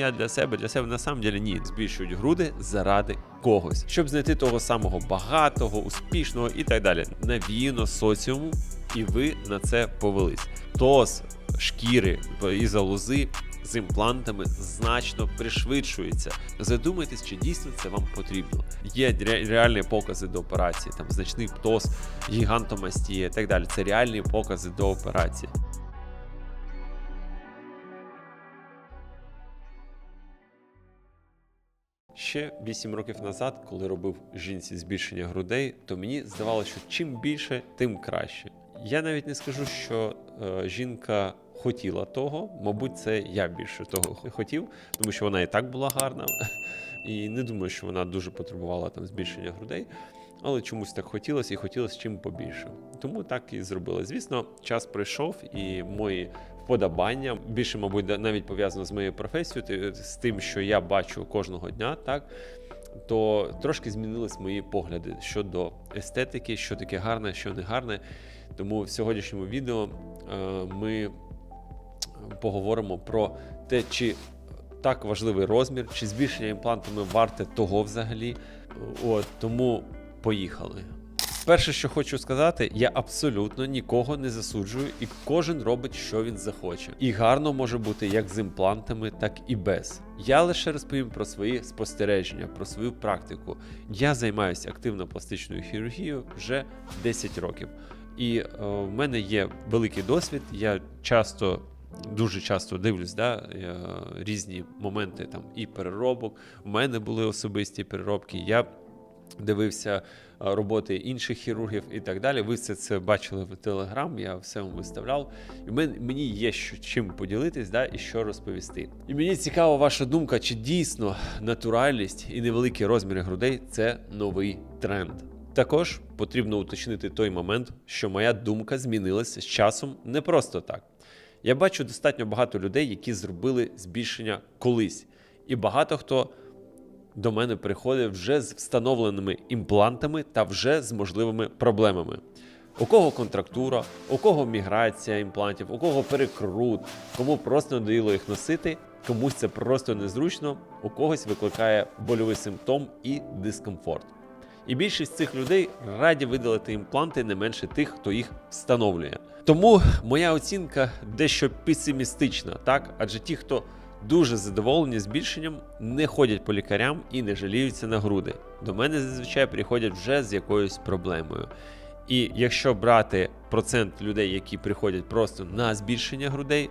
я для себе, для себе на самом деле ні. Збільшують груди заради когось, щоб знайти того самого багатого, успішного і так далі. Навіяно соціуму, і ви на це повелись. Тос шкіри і залози з імплантами значно пришвидшується. Задумайтесь, чи дійсно це вам потрібно. Є ре- реальні покази до операції, там значний птоз, гігантомастія і так далі. Це реальні покази до операції. Ще 8 років назад, коли робив жінці збільшення грудей, то мені здавалося, що чим більше, тим краще. Я навіть не скажу, що е, жінка хотіла того, мабуть, це я більше того хотів, тому що вона і так була гарна, і не думаю, що вона дуже потребувала там збільшення грудей. Але чомусь так хотілося і хотілося чим побільше. Тому так і зробили. Звісно, час прийшов, і мої вподобання більше, мабуть, навіть пов'язано з моєю професією, з тим, що я бачу кожного дня, так то трошки змінились мої погляди щодо естетики, що таке гарне, що не гарне. Тому в сьогоднішньому відео е, ми поговоримо про те, чи так важливий розмір, чи збільшення імплантами варте того взагалі. От тому поїхали. Перше, що хочу сказати, я абсолютно нікого не засуджую, і кожен робить, що він захоче. І гарно може бути як з імплантами, так і без. Я лише розповім про свої спостереження, про свою практику. Я займаюся активно пластичною хірургією вже 10 років. І е, в мене є великий досвід. Я часто. Дуже часто дивлюсь, да, е, різні моменти там і переробок. У мене були особисті переробки. Я дивився е, роботи інших хірургів і так далі. Ви все це бачили в Телеграм, я все вам виставляв. І мені є що, чим поділитись да, і що розповісти. І мені цікава ваша думка, чи дійсно натуральність і невеликі розміри грудей це новий тренд. Також потрібно уточнити той момент, що моя думка змінилася з часом не просто так. Я бачу достатньо багато людей, які зробили збільшення колись, і багато хто до мене приходить вже з встановленими імплантами та вже з можливими проблемами. У кого контрактура, у кого міграція імплантів, у кого перекрут, кому просто надоїло їх носити, комусь це просто незручно, у когось викликає больовий симптом і дискомфорт. І більшість цих людей раді видалити імпланти не менше тих, хто їх встановлює. Тому моя оцінка дещо песимістична, так? Адже ті, хто дуже задоволені збільшенням, не ходять по лікарям і не жаліються на груди. До мене зазвичай приходять вже з якоюсь проблемою. І якщо брати процент людей, які приходять просто на збільшення грудей,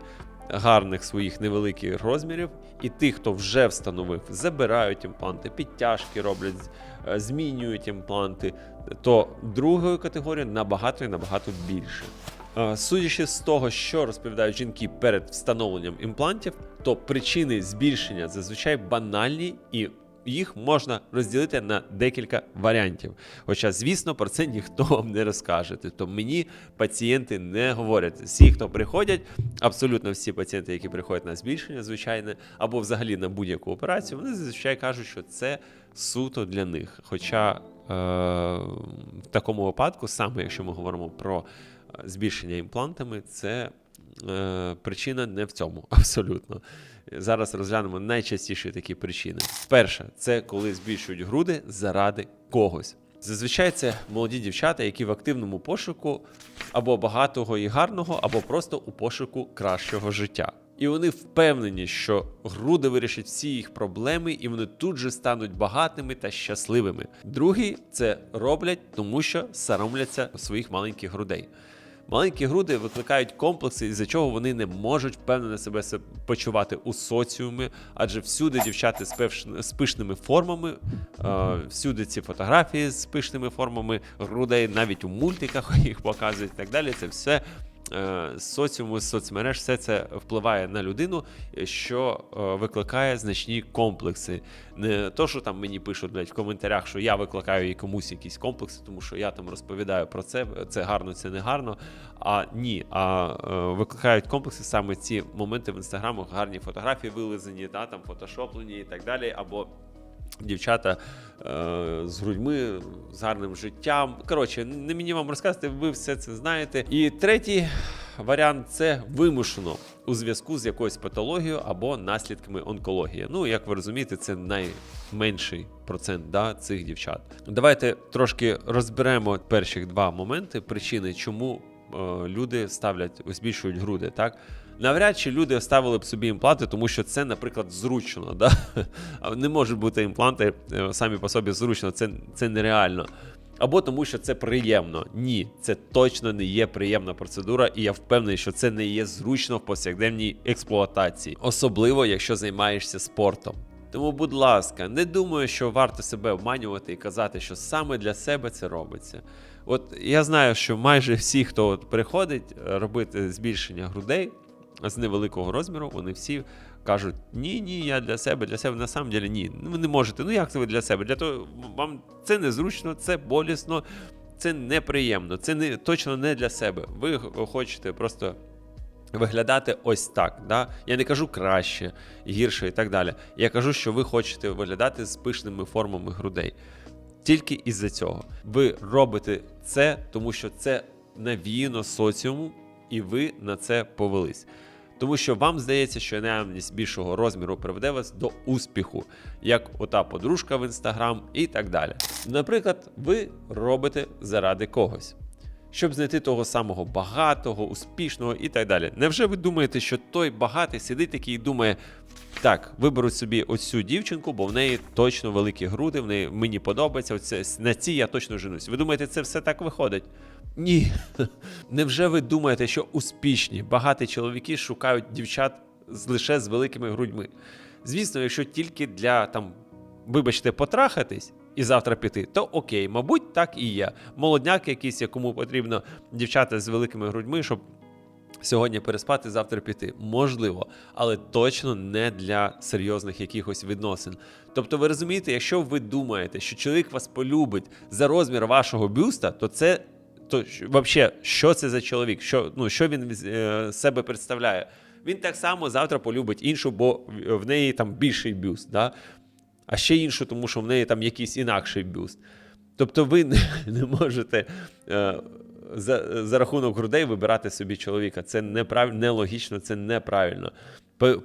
гарних своїх невеликих розмірів, і тих, хто вже встановив, забирають імпланти, підтяжки роблять, е, змінюють імпланти, то другої категорії набагато і набагато більше. Е, Судячи з того, що розповідають жінки перед встановленням імплантів, то причини збільшення зазвичай банальні і їх можна розділити на декілька варіантів. Хоча, звісно, про це ніхто вам не розкаже. Тобто мені пацієнти не говорять. Всі, хто приходять, абсолютно всі пацієнти, які приходять на збільшення, звичайне, або взагалі на будь-яку операцію, вони зазвичай кажуть, що це суто для них. Хоча е- в такому випадку, саме якщо ми говоримо про збільшення імплантами, це е, причина не в цьому, абсолютно. Зараз розглянемо найчастіші такі причини. Перше, це коли збільшують груди заради когось. Зазвичай це молоді дівчата, які в активному пошуку або багатого і гарного, або просто у пошуку кращого життя. І вони впевнені, що груди вирішать всі їх проблеми, і вони тут же стануть багатими та щасливими. Другий це роблять, тому що соромляться своїх маленьких грудей. Маленькі груди викликають комплекси, із-за чого вони не можуть впевнено себе почувати у соціумі, адже всюди дівчата з, певш- з пишними формами, е, всюди ці фотографії з пишними формами грудей, навіть у мультиках їх показують і так далі. Це все соціуму, з соцмереж, все це впливає на людину, що е, викликає значні комплекси. Не то, що там мені пишуть блядь, в коментарях, що я викликаю комусь якісь комплекси, тому що я там розповідаю про це, це гарно, це не гарно. А ні, а е, викликають комплекси саме ці моменти в інстаграмах, гарні фотографії вилизані, та, там фотошоплені і так далі. або Дівчата е, з грудьми, з гарним життям. Коротше, не мені вам розказати, ви все це знаєте. І третій варіант це вимушено у зв'язку з якоюсь патологією або наслідками онкології. Ну, як ви розумієте, це найменший процент да, цих дівчат. Давайте трошки розберемо перші два моменти причини, чому е, люди ставлять, збільшують груди. Так? Навряд чи люди ставили б собі імпланти, тому що це, наприклад, зручно. Да? Не можуть бути імпланти е, самі по собі зручно, це, це нереально. Або тому, що це приємно. Ні, це точно не є приємна процедура, і я впевнений, що це не є зручно в повсякденній експлуатації, особливо якщо займаєшся спортом. Тому, будь ласка, не думаю, що варто себе обманювати і казати, що саме для себе це робиться. От я знаю, що майже всі, хто от приходить е, робити збільшення грудей з невеликого розміру, вони всі кажуть: ні, ні, я для себе, для себе на самом деле ні. Ну, ви не можете. Ну як це ви для себе? Для того вам це незручно, це болісно, це неприємно, це не точно не для себе. Ви хочете просто. Виглядати ось так. Да? Я не кажу краще, гірше і так далі. Я кажу, що ви хочете виглядати з пишними формами грудей. Тільки із-за цього. Ви робите це, тому що це навіяно соціуму, і ви на це повелись. Тому що вам здається, що наявність більшого розміру приведе вас до успіху, як ота подружка в інстаграм і так далі. Наприклад, ви робите заради когось щоб знайти того самого багатого, успішного і так далі. Невже ви думаєте, що той багатий сидить такий і думає: так, виберу собі оцю дівчинку, бо в неї точно великі груди, в неї мені подобається. Оце на цій я точно женусь. Ви думаєте, це все так виходить? Ні. Невже ви думаєте, що успішні, багаті чоловіки шукають дівчат лише з великими грудьми? Звісно, якщо тільки для там, вибачте, потрахатись і завтра піти, то окей, мабуть, так і є. Молодняк якийсь, якому потрібно дівчата з великими грудьми, щоб сьогодні переспати, завтра піти. Можливо, але точно не для серйозних якихось відносин. Тобто, ви розумієте, якщо ви думаєте, що чоловік вас полюбить за розмір вашого бюста, то це. То взагалі, що це за чоловік? Що, ну, що він з е, себе представляє? Він так само завтра полюбить іншу, бо в- неї там більший бюст. Да? а ще іншу, тому що в неї там якийсь інакший бюст. Тобто ви не можете е, за, за рахунок грудей вибирати собі чоловіка. Це неправ, нелогічно, це неправильно.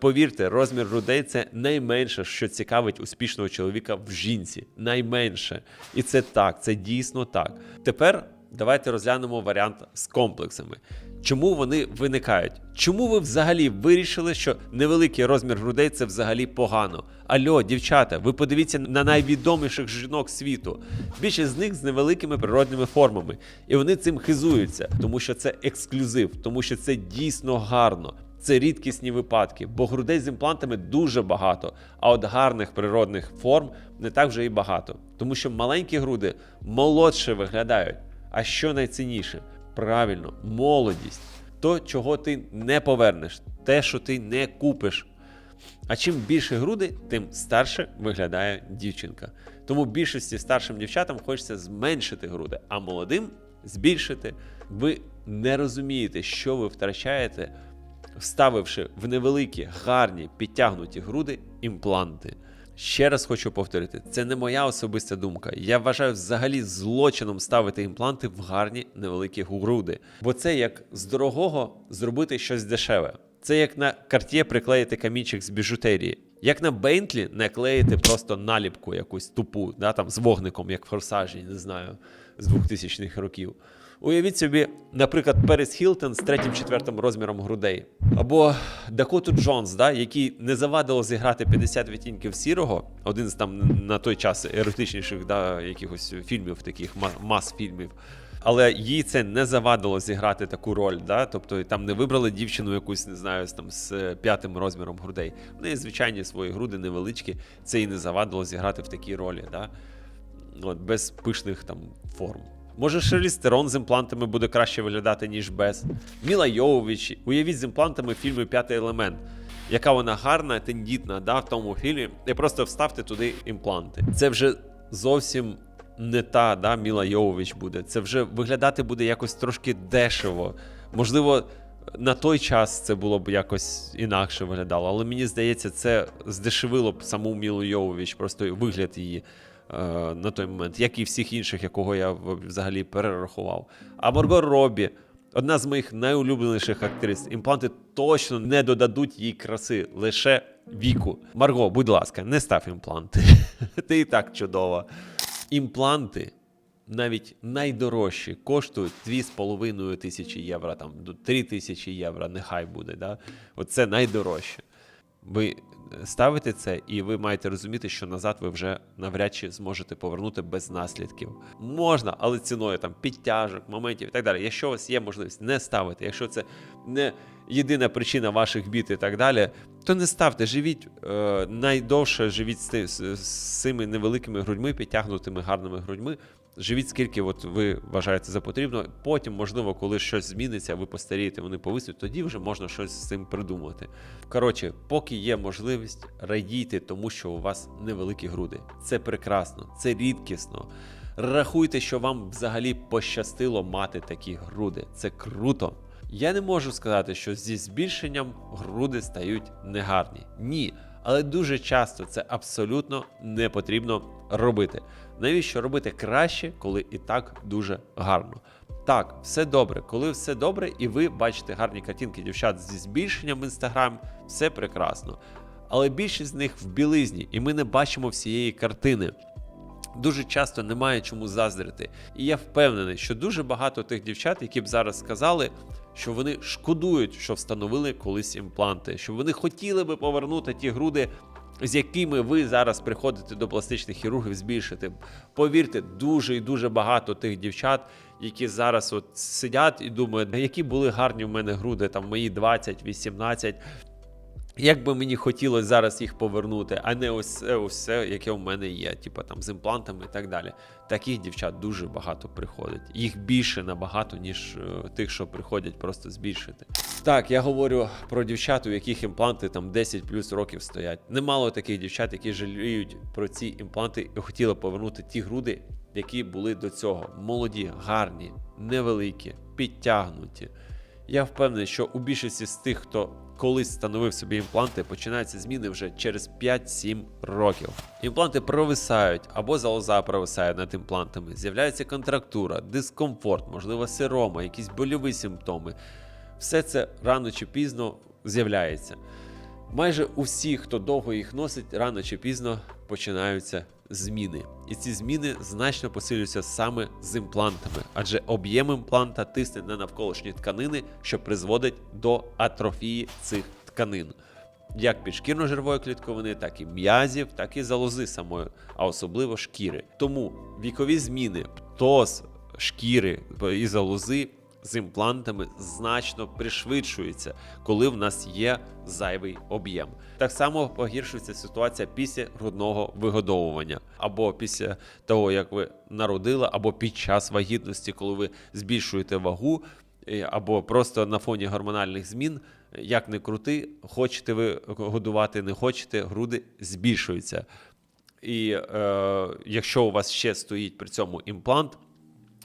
Повірте, розмір грудей це найменше, що цікавить успішного чоловіка в жінці. Найменше. І це так, це дійсно так. Тепер давайте розглянемо варіант з комплексами. Чому вони виникають? Чому ви взагалі вирішили, що невеликий розмір грудей це взагалі погано? Альо, дівчата, ви подивіться на найвідоміших жінок світу. Більшість з них з невеликими природними формами. І вони цим хизуються, тому що це ексклюзив, тому що це дійсно гарно. Це рідкісні випадки, бо грудей з імплантами дуже багато, а от гарних природних форм не так вже і багато. Тому що маленькі груди молодше виглядають. А що найцінніше? Правильно, молодість. То, чого ти не повернеш, те, що ти не купиш. А чим більше груди, тим старше виглядає дівчинка. Тому більшості старшим дівчатам хочеться зменшити груди, а молодим збільшити. Ви не розумієте, що ви втрачаєте, вставивши в невеликі, гарні, підтягнуті груди імпланти. Ще раз хочу повторити, це не моя особиста думка. Я вважаю взагалі злочином ставити імпланти в гарні невеликі груди. Бо це як з дорогого зробити щось дешеве. Це як на карт'є приклеїти камінчик з біжутерії. Як на Бейнтлі наклеїти просто наліпку якусь тупу, да, там, з вогником, як в форсажі, не знаю, з 2000-х років. Уявіть собі, наприклад, Перес Хілтон з третім-четвертим розміром грудей. Або Дакоту Джонс, да, який не завадило зіграти 50 відтінків сірого, один з там на той час еротичніших да, якихось фільмів, таких мас-фільмів. Але їй це не завадило зіграти таку роль. Да? Тобто там не вибрали дівчину якусь, не знаю, там, з п'ятим розміром грудей. В неї звичайні свої груди невеличкі, це їй не завадило зіграти в такій ролі. Да? От, без пишних там форм. Може, Шерліз Терон з імплантами буде краще виглядати, ніж без. Міла Йовович, уявіть з імплантами в фільмі П'ятий елемент. Яка вона гарна, тендітна, да, в тому фільмі, і просто вставте туди імпланти. Це вже зовсім не та да, Міла Йовович буде. Це вже виглядати буде якось трошки дешево. Можливо, на той час це було б якось інакше виглядало, але мені здається, це здешевило б саму Мілу Йовович, просто вигляд її на той момент, як і всіх інших, якого я взагалі перерахував. А Марго Робі, Одна з моїх найулюбленіших актрис. Імпланти точно не додадуть їй краси, лише віку. Марго, будь ласка, не став імпланти. Ти і так чудова. Імпланти. Навіть найдорожчі коштують 2,5 тисячі євро, там до 3 тисячі євро, нехай буде. Да? Оце найдорожче. Ви ставите це, і ви маєте розуміти, що назад ви вже навряд чи зможете повернути без наслідків. Можна, але ціною там підтяжок, моментів і так далі. Якщо у вас є можливість не ставити, якщо це не єдина причина ваших бід і так далі, то не ставте, живіть е, найдовше, живіть з, ти- з, з цими невеликими грудьми, підтягнутими гарними грудьми. Живіть скільки от ви вважаєте за потрібно. Потім, можливо, коли щось зміниться, ви постарієте, вони повиснуть, тоді вже можна щось з цим придумати. Коротше, поки є можливість, радійте тому, що у вас невеликі груди. Це прекрасно, це рідкісно. Рахуйте, що вам взагалі пощастило мати такі груди. Це круто. Я не можу сказати, що зі збільшенням груди стають негарні. Ні. Але дуже часто це абсолютно не потрібно робити. Навіщо робити краще, коли і так дуже гарно? Так, все добре. Коли все добре, і ви бачите гарні картинки дівчат зі збільшенням в інстаграм, все прекрасно. Але більшість з них в білизні, і ми не бачимо всієї картини. Дуже часто немає чому заздрити. І я впевнений, що дуже багато тих дівчат, які б зараз сказали, що вони шкодують, що встановили колись імпланти, що вони хотіли би повернути ті груди, з якими ви зараз приходите до пластичних хірургів збільшити. Повірте, дуже і дуже багато тих дівчат, які зараз от сидять і думають, які були гарні в мене груди, там мої 20, 18. Як би мені хотілося зараз їх повернути, а не ось це, яке у мене є, типу там з імплантами і так далі. Таких дівчат дуже багато приходить. Їх більше набагато, ніж е, тих, що приходять просто збільшити. Так, я говорю про дівчат, у яких імпланти там 10 плюс років стоять. Немало таких дівчат, які жаліють про ці імпланти і хотіли повернути ті груди, які були до цього. Молоді, гарні, невеликі, підтягнуті. Я впевнений, що у більшості з тих, хто колись встановив собі імпланти, починаються зміни вже через 5-7 років. Імпланти провисають або залоза провисає над імплантами, з'являється контрактура, дискомфорт, можливо, сирома, якісь больові симптоми. Все це рано чи пізно з'являється. Майже у всіх, хто довго їх носить, рано чи пізно починаються зміни. І ці зміни значно посилюються саме з імплантами, адже об'єм імпланта тисне на навколишні тканини, що призводить до атрофії цих тканин. Як підшкірно-жирової клітковини, так і м'язів, так і залози самої, а особливо шкіри. Тому вікові зміни, птоз, шкіри і залози з імплантами значно пришвидшується, коли в нас є зайвий об'єм. Так само погіршується ситуація після грудного вигодовування, або після того, як ви народили, або під час вагітності, коли ви збільшуєте вагу, е, або просто на фоні гормональних змін. Як не крути, хочете ви годувати, не хочете, груди збільшуються. І е, якщо у вас ще стоїть при цьому імплант,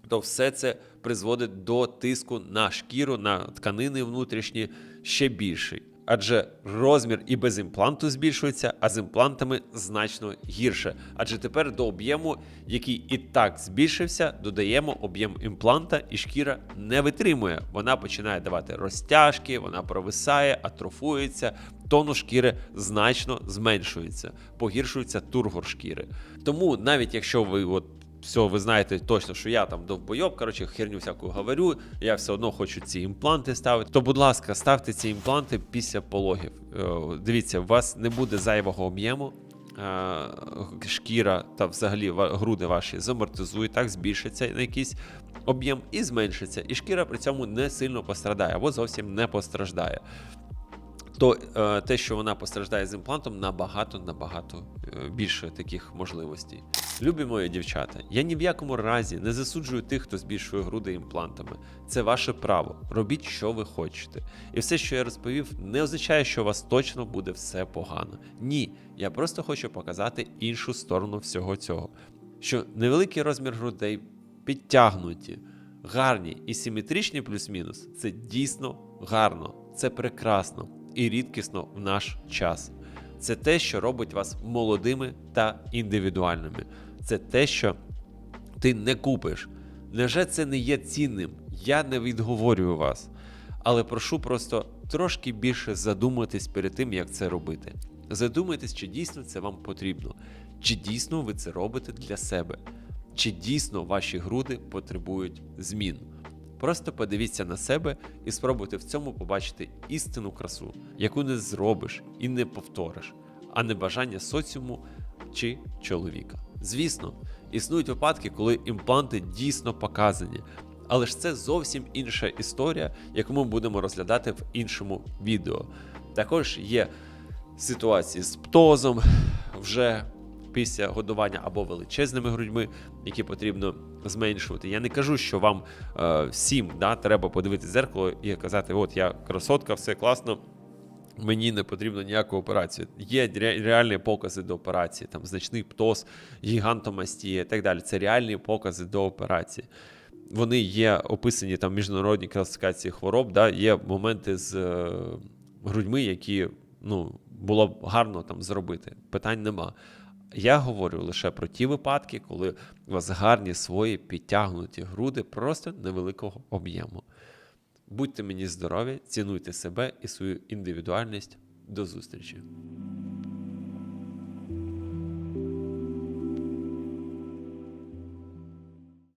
то все це призводить до тиску на шкіру, на тканини внутрішні ще більший. Адже розмір і без імпланту збільшується, а з імплантами значно гірше. Адже тепер до об'єму, який і так збільшився, додаємо об'єм імпланта, і шкіра не витримує. Вона починає давати розтяжки, вона провисає, атрофується, тонус шкіри значно зменшується, погіршується тургор шкіри. Тому навіть якщо ви от все, ви знаєте точно, що я там довбойоб, коротше, херню всяку говорю, я все одно хочу ці імпланти ставити. То, будь ласка, ставте ці імпланти після пологів. Е, Дивіться, у вас не буде зайвого об'єму. е, Шкіра та взагалі груди ваші замортизують, так збільшиться на якийсь об'єм і зменшиться. І шкіра при цьому не сильно пострадає або зовсім не постраждає то е, те, що вона постраждає з імплантом, набагато набагато е, більше таких можливостей. Любі мої дівчата, я ні в якому разі не засуджую тих, хто збільшує груди імплантами. Це ваше право. Робіть, що ви хочете. І все, що я розповів, не означає, що у вас точно буде все погано. Ні, я просто хочу показати іншу сторону всього цього. Що невеликий розмір грудей підтягнуті, гарні і симетричні плюс-мінус це дійсно гарно, це прекрасно і рідкісно в наш час. Це те, що робить вас молодими та індивідуальними. Це те, що ти не купиш. Невже це не є цінним? Я не відговорюю вас, але прошу просто трошки більше задуматись перед тим, як це робити. Задумайтесь, чи дійсно це вам потрібно, чи дійсно ви це робите для себе, чи дійсно ваші груди потребують змін. Просто подивіться на себе і спробуйте в цьому побачити істинну красу, яку не зробиш і не повториш, а не бажання соціуму чи чоловіка. Звісно, існують випадки, коли імпланти дійсно показані, але ж це зовсім інша історія, яку ми будемо розглядати в іншому відео. Також є ситуації з птозом вже після годування або величезними грудьми, які потрібно зменшувати. Я не кажу, що вам е, всім да, треба подивитися зеркало і казати: от я красотка, все класно. Мені не потрібно ніякої операції. Є реальні покази до операції, там значний птоз, гігантомастія і так далі. Це реальні покази до операції. Вони є описані там в міжнародній класифікації хвороб. Да? Є моменти з е, грудьми, які ну, було б гарно там зробити. Питань нема. Я говорю лише про ті випадки, коли у вас гарні свої підтягнуті груди просто невеликого об'єму. Будьте мені здорові, цінуйте себе і свою індивідуальність. До зустрічі!